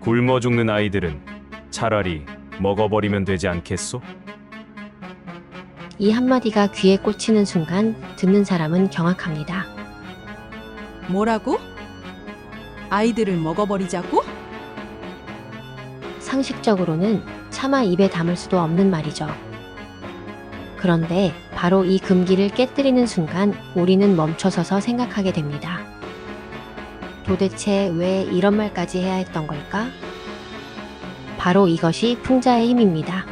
굶어 죽는 아이들은 차라리 먹어버리면 되지 않겠소? 이 한마디가 귀에 꽂히는 순간 듣는 사람은 경악합니다. 뭐라고? 아이들을 먹어버리자고? 상식적으로는 차마 입에 담을 수도 없는 말이죠. 그런데 바로 이 금기를 깨뜨리는 순간 우리는 멈춰서서 생각하게 됩니다. 도대체 왜 이런 말까지 해야 했던 걸까? 바로 이것이 풍자의 힘입니다.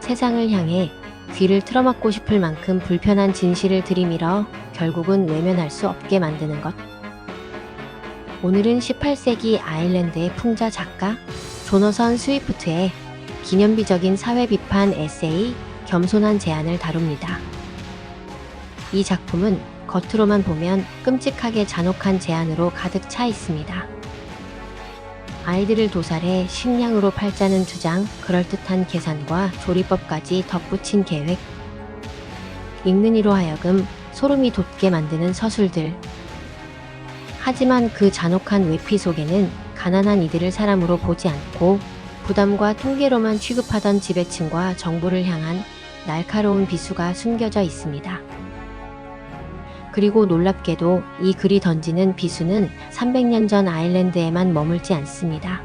세상을 향해 귀를 틀어막고 싶을 만큼 불편한 진실을 들이밀어 결국은 외면할 수 없게 만드는 것. 오늘은 18세기 아일랜드의 풍자 작가 조너선 스위프트의 기념비적인 사회 비판 에세이 겸손한 제안을 다룹니다. 이 작품은 겉으로만 보면 끔찍하게 잔혹한 제안으로 가득 차 있습니다. 아이들을 도살해 식량으로 팔자는 주장, 그럴듯한 계산과 조리법까지 덧붙인 계획. 읽는 이로 하여금 소름이 돋게 만드는 서술들. 하지만 그 잔혹한 외피 속에는 가난한 이들을 사람으로 보지 않고 부담과 통계로만 취급하던 지배층과 정부를 향한 날카로운 비수가 숨겨져 있습니다. 그리고 놀랍게도 이 글이 던지는 비수는 300년 전 아일랜드에만 머물지 않습니다.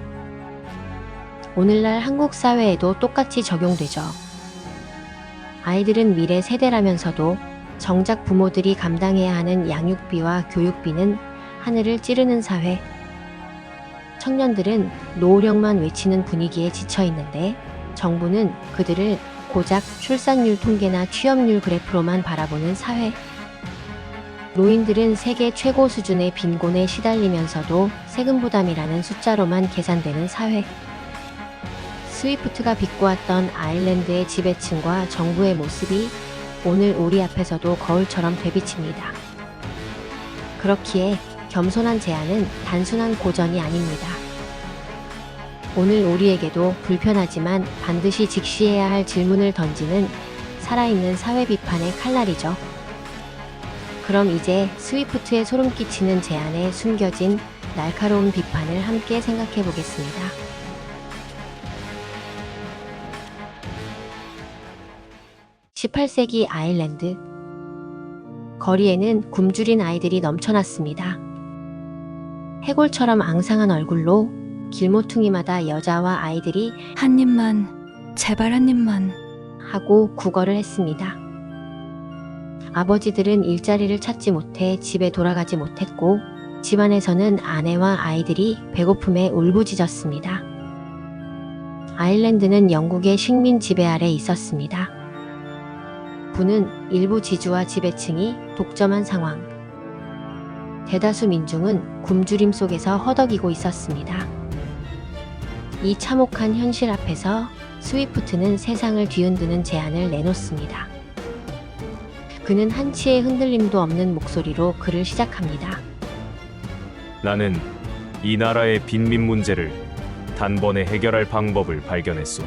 오늘날 한국 사회에도 똑같이 적용되죠. 아이들은 미래 세대라면서도 정작 부모들이 감당해야 하는 양육비와 교육비는 하늘을 찌르는 사회. 청년들은 노후력만 외치는 분위기에 지쳐 있는데 정부는 그들을 고작 출산율 통계나 취업률 그래프로만 바라보는 사회. 노인들은 세계 최고 수준의 빈곤에 시달리면서도 세금 부담이라는 숫자로만 계산되는 사회. 스위프트가 비꼬았던 아일랜드의 지배층과 정부의 모습이 오늘 우리 앞에서도 거울처럼 되비칩니다. 그렇기에 겸손한 제안은 단순한 고전이 아닙니다. 오늘 우리에게도 불편하지만 반드시 직시해야 할 질문을 던지는 살아있는 사회 비판의 칼날이죠. 그럼 이제 스위프트의 소름 끼치는 제안에 숨겨진 날카로운 비판을 함께 생각해 보겠습니다. (18세기) 아일랜드 거리에는 굶주린 아이들이 넘쳐났습니다. 해골처럼 앙상한 얼굴로 길모퉁이마다 여자와 아이들이 한 입만, 제발 한 입만. 하고 구걸을 했습니다. 아버지들은 일자리를 찾지 못해 집에 돌아가지 못했고 집안에서는 아내와 아이들이 배고픔에 울부짖었습니다. 아일랜드는 영국의 식민 지배 아래 있었습니다. 부는 일부 지주와 지배층이 독점한 상황. 대다수 민중은 굶주림 속에서 허덕이고 있었습니다. 이 참혹한 현실 앞에서 스위프트는 세상을 뒤흔드는 제안을 내놓습니다. 그는 한치의 흔들림도 없는 목소리로 글을 시작합니다. 나는 이 나라의 빈민 문제를 단번에 해결할 방법을 발견했소.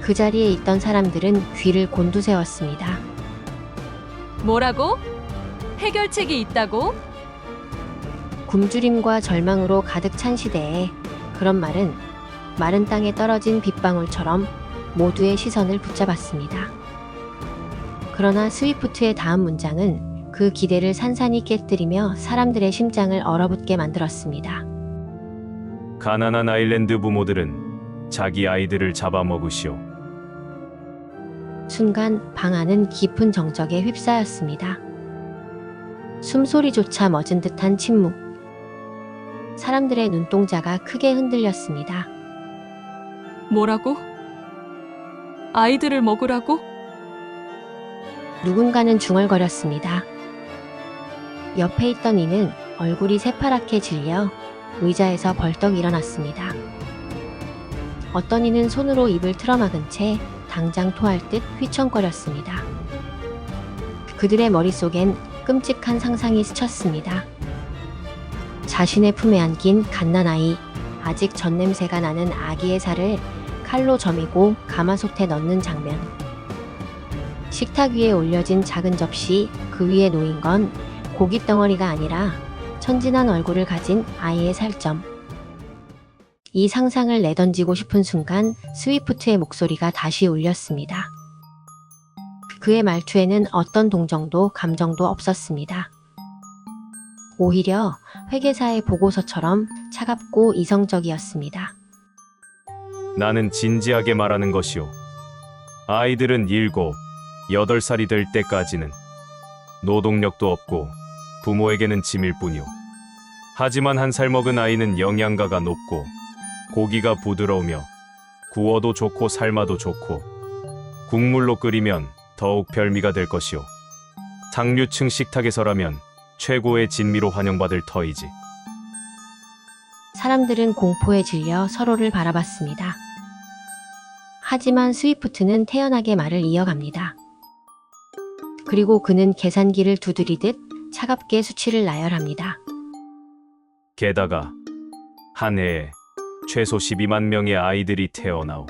그 자리에 있던 사람들은 귀를 곤두세웠습니다. 뭐라고? 해결책이 있다고? 굶주림과 절망으로 가득 찬 시대에 그런 말은 마른 땅에 떨어진 빗방울처럼 모두의 시선을 붙잡았습니다. 그러나 스위프트의 다음 문장은 그 기대를 산산이 깨뜨리며 사람들의 심장을 얼어붙게 만들었습니다. 가난한 아일랜드 부모들은 자기 아이들을 잡아먹으시오. 순간 방 안은 깊은 정적에 휩싸였습니다. 숨소리조차 멎은 듯한 침묵. 사람들의 눈동자가 크게 흔들렸습니다. 뭐라고? 아이들을 먹으라고? 누군가는 중얼거렸습니다. 옆에 있던 이는 얼굴이 새파랗게 질려 의자에서 벌떡 일어났습니다. 어떤 이는 손으로 입을 틀어막은 채 당장 토할 듯 휘청거렸습니다. 그들의 머릿속엔 끔찍한 상상이 스쳤습니다. 자신의 품에 안긴 갓난아이, 아직 전 냄새가 나는 아기의 살을 칼로 점이고 가마솥에 넣는 장면. 식탁 위에 올려진 작은 접시 그 위에 놓인 건 고깃 덩어리가 아니라 천진한 얼굴을 가진 아이의 살점. 이 상상을 내던지고 싶은 순간 스위프트의 목소리가 다시 울렸습니다. 그의 말투에는 어떤 동정도 감정도 없었습니다. 오히려 회계사의 보고서처럼 차갑고 이성적이었습니다. 나는 진지하게 말하는 것이오. 아이들은 일곱, 여덟 살이 될 때까지는 노동력도 없고 부모에게는 짐일 뿐이오. 하지만 한 살 먹은 아이는 영양가가 높고 고기가 부드러우며 구워도 좋고 삶아도 좋고 국물로 끓이면 더욱 별미가 될 것이오. 상류층 식탁에서라면 최고의 진미로 환영받을 터이지. 사람들은 공포에 질려 서로를 바라봤습니다. 하지만 스위프트는 태연하게 말을 이어갑니다. 그리고 그는 계산기를 두드리듯 차갑게 수치를 나열합니다. 게다가 한 해에 최소 12만 명의 아이들이 태어나오.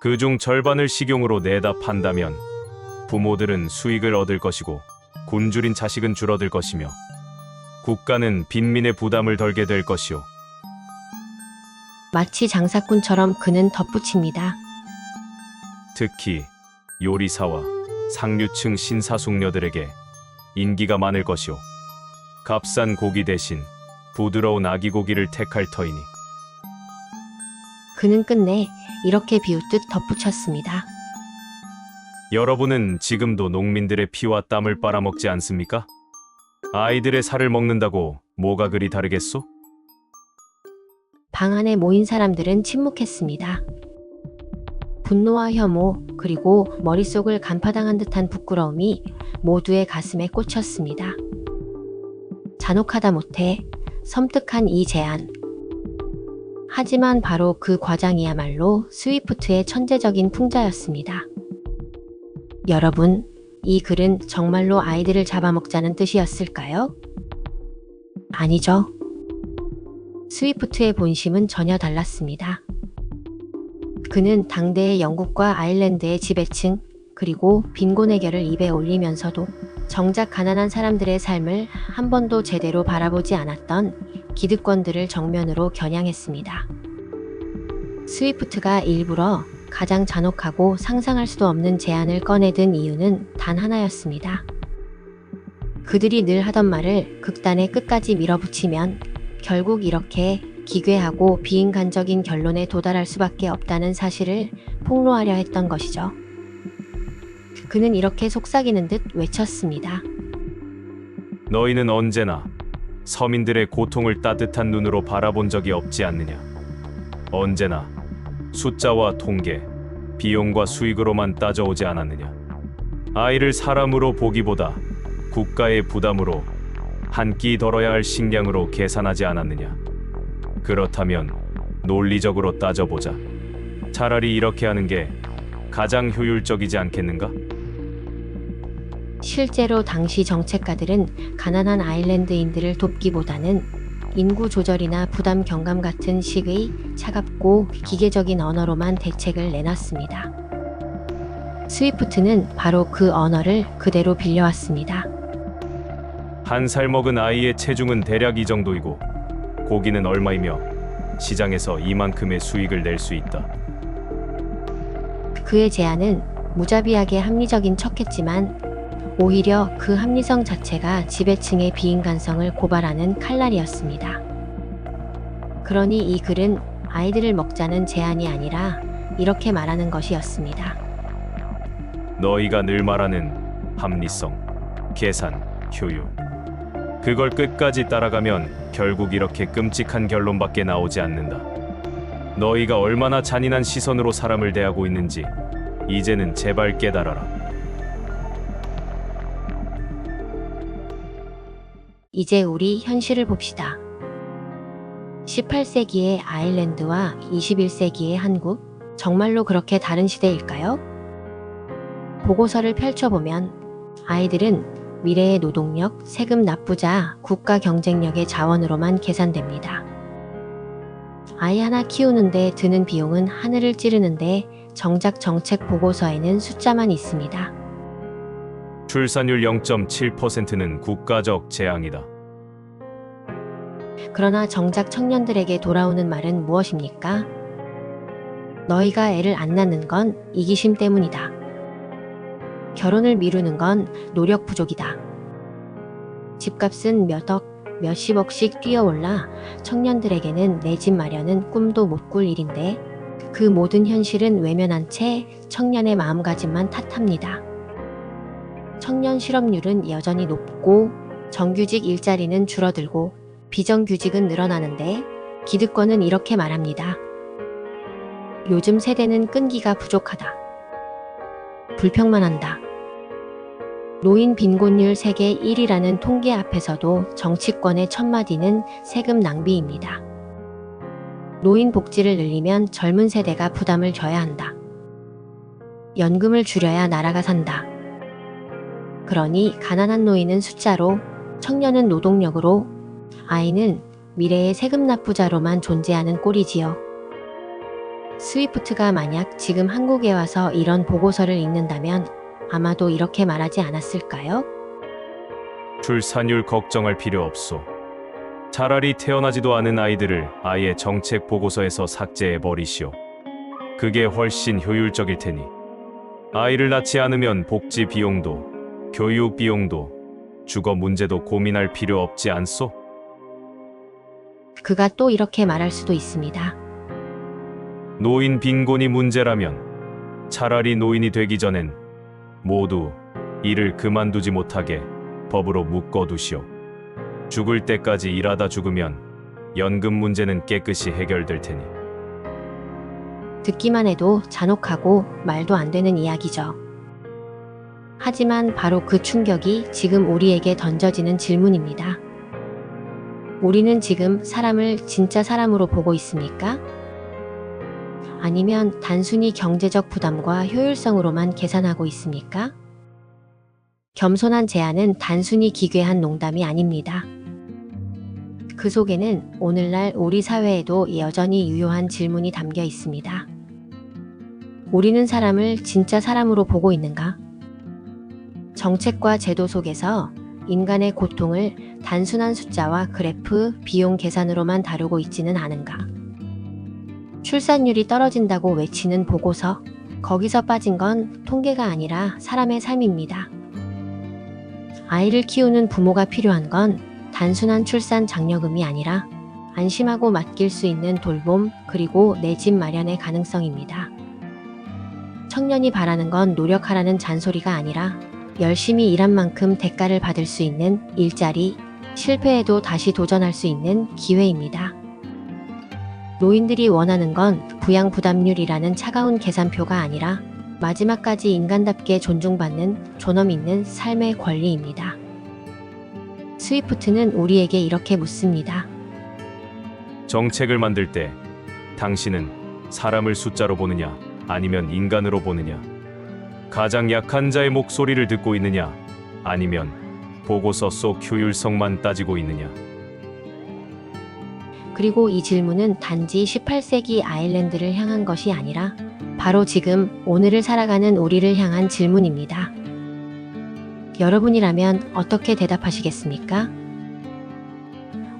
그중 절반을 식용으로 내다 판다면 부모들은 수익을 얻을 것이고 굶주린 자식은 줄어들 것이며 국가는 빈민의 부담을 덜게 될 것이오. 마치 장사꾼처럼 그는 덧붙입니다. 특히 요리사와 상류층 신사숙녀들에게 인기가 많을 것이오. 값싼 고기 대신 부드러운 아기 고기를 택할 터이니 그는 끝내 이렇게 비웃듯 덧붙였습니다. 여러분은 지금도 농민들의 피와 땀을 빨아먹지 않습니까? 아이들의 살을 먹는다고 뭐가 그리 다르겠소? 방 안에 모인 사람들은 침묵했습니다. 분노와 혐오, 그리고 머릿속을 간파당한 듯한 부끄러움이 모두의 가슴에 꽂혔습니다. 잔혹하다 못해 섬뜩한 이 제안. 하지만 바로 그 과장이야말로 스위프트의 천재적인 풍자였습니다. 여러분, 이 글은 정말로 아이들을 잡아먹자는 뜻이었을까요? 아니죠. 스위프트의 본심은 전혀 달랐습니다. 그는 당대의 영국과 아일랜드의 지배층, 그리고 빈곤 해결을 입에 올리면서도 정작 가난한 사람들의 삶을 한 번도 제대로 바라보지 않았던 기득권들을 정면으로 겨냥했습니다. 스위프트가 일부러 가장 잔혹하고 상상할 수도 없는 제안을 꺼내든 이유는 단 하나였습니다. 그들이 늘 하던 말을 극단의 끝까지 밀어붙이면 결국 이렇게 기괴하고 비인간적인 결론에 도달할 수밖에 없다는 사실을 폭로하려 했던 것이죠. 그는 이렇게 속삭이는 듯 외쳤습니다. 너희는 언제나 서민들의 고통을 따뜻한 눈으로 바라본 적이 없지 않느냐? 언제나 숫자와 통계, 비용과 수익으로만 따져오지 않았느냐? 아이를 사람으로 보기보다 국가의 부담으로 한 끼 덜어야 할 식량으로 계산하지 않았느냐? 그렇다면 논리적으로 따져보자. 차라리 이렇게 하는 게 가장 효율적이지 않겠는가? 실제로 당시 정책가들은 가난한 아일랜드인들을 돕기보다는 인구 조절이나 부담 경감 같은 식의 차갑고 기계적인 언어로만 대책을 내놨습니다. 스위프트는 바로 그 언어를 그대로 빌려왔습니다. 한 살 먹은 아이의 체중은 대략 이 정도이고 고기는 얼마이며 시장에서 이만큼의 수익을 낼 수 있다. 그의 제안은 무자비하게 합리적인 척했지만 오히려 그 합리성 자체가 지배층의 비인간성을 고발하는 칼날이었습니다. 그러니 이 글은 아이들을 먹자는 제안이 아니라 이렇게 말하는 것이었습니다. 너희가 늘 말하는 합리성, 계산, 효율. 그걸 끝까지 따라가면 결국 이렇게 끔찍한 결론밖에 나오지 않는다. 너희가 얼마나 잔인한 시선으로 사람을 대하고 있는지 이제는 제발 깨달아라. 이제 우리 현실을 봅시다. 18세기의 아일랜드와 21세기의 한국, 정말로 그렇게 다른 시대일까요? 보고서를 펼쳐보면 아이들은 미래의 노동력, 세금 납부자, 국가 경쟁력의 자원으로만 계산됩니다. 아이 하나 키우는데 드는 비용은 하늘을 찌르는데 정작 정책 보고서에는 숫자만 있습니다. 출산율 0.7%는 국가적 재앙이다. 그러나 정작 청년들에게 돌아오는 말은 무엇입니까? 너희가 애를 안 낳는 건 이기심 때문이다. 결혼을 미루는 건 노력 부족이다. 집값은 몇 억, 몇십억씩 뛰어올라 청년들에게는 내 집 마련은 꿈도 못 꿀 일인데 그 모든 현실은 외면한 채 청년의 마음가짐만 탓합니다. 청년 실업률은 여전히 높고 정규직 일자리는 줄어들고 비정규직은 늘어나는데 기득권은 이렇게 말합니다. 요즘 세대는 끈기가 부족하다. 불평만 한다. 노인 빈곤율 세계 1위라는 통계 앞에서도 정치권의 첫마디는 세금 낭비입니다. 노인 복지를 늘리면 젊은 세대가 부담을 져야 한다. 연금을 줄여야 나라가 산다. 그러니 가난한 노인은 숫자로, 청년은 노동력으로, 아이는 미래의 세금 납부자로만 존재하는 꼴이지요. 스위프트가 만약 지금 한국에 와서 이런 보고서를 읽는다면 아마도 이렇게 말하지 않았을까요? 출산율 걱정할 필요 없소. 차라리 태어나지도 않은 아이들을 아예 정책 보고서에서 삭제해 버리시오. 그게 훨씬 효율적일 테니. 아이를 낳지 않으면 복지 비용도, 교육 비용도, 주거 문제도 고민할 필요 없지 않소? 그가 또 이렇게 말할 수도 있습니다. 노인 빈곤이 문제라면 차라리 노인이 되기 전엔 모두 일을 그만두지 못하게 법으로 묶어두시오. 죽을 때까지 일하다 죽으면 연금 문제는 깨끗이 해결될 테니. 듣기만 해도 잔혹하고 말도 안 되는 이야기죠. 하지만 바로 그 충격이 지금 우리에게 던져지는 질문입니다. 우리는 지금 사람을 진짜 사람으로 보고 있습니까? 아니면 단순히 경제적 부담과 효율성으로만 계산하고 있습니까? 겸손한 제안은 단순히 기괴한 농담이 아닙니다. 그 속에는 오늘날 우리 사회에도 여전히 유효한 질문이 담겨 있습니다. 우리는 사람을 진짜 사람으로 보고 있는가? 정책과 제도 속에서 인간의 고통을 단순한 숫자와 그래프, 비용 계산으로만 다루고 있지는 않은가? 출산율이 떨어진다고 외치는 보고서, 거기서 빠진 건 통계가 아니라 사람의 삶입니다. 아이를 키우는 부모가 필요한 건 단순한 출산 장려금이 아니라 안심하고 맡길 수 있는 돌봄 그리고 내 집 마련의 가능성입니다. 청년이 바라는 건 노력하라는 잔소리가 아니라 열심히 일한 만큼 대가를 받을 수 있는 일자리, 실패해도 다시 도전할 수 있는 기회입니다. 노인들이 원하는 건 부양 부담률이라는 차가운 계산표가 아니라 마지막까지 인간답게 존중받는 존엄 있는 삶의 권리입니다. 스위프트는 우리에게 이렇게 묻습니다. 정책을 만들 때 당신은 사람을 숫자로 보느냐 아니면 인간으로 보느냐 가장 약한 자의 목소리를 듣고 있느냐 아니면 보고서 속 효율성만 따지고 있느냐 그리고 이 질문은 단지 18세기 아일랜드를 향한 것이 아니라 바로 지금 오늘을 살아가는 우리를 향한 질문입니다. 여러분이라면 어떻게 대답하시겠습니까?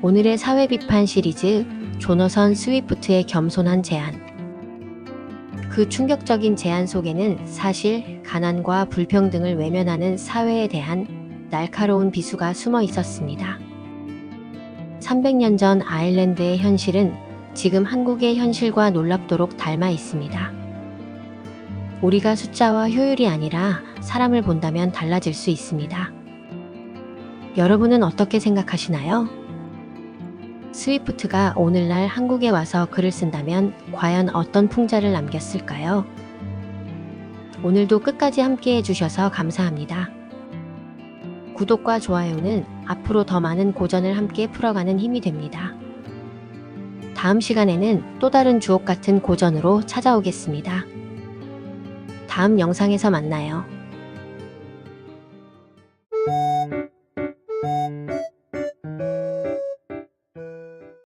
오늘의 사회 비판 시리즈 조너선 스위프트의 겸손한 제안. 그 충격적인 제안 속에는 사실 가난과 불평등을 외면하는 사회에 대한 날카로운 비수가 숨어 있었습니다. 300년 전 아일랜드의 현실은 지금 한국의 현실과 놀랍도록 닮아 있습니다. 우리가 숫자와 효율이 아니라 사람을 본다면 달라질 수 있습니다. 여러분은 어떻게 생각하시나요? 스위프트가 오늘날 한국에 와서 글을 쓴다면 과연 어떤 풍자를 남겼을까요? 오늘도 끝까지 함께 해주셔서 감사합니다. 구독과 좋아요는 앞으로 더 많은 고전을 함께 풀어가는 힘이 됩니다. 다음 시간에는 또 다른 주옥 같은 고전으로 찾아오겠습니다. 다음 영상에서 만나요.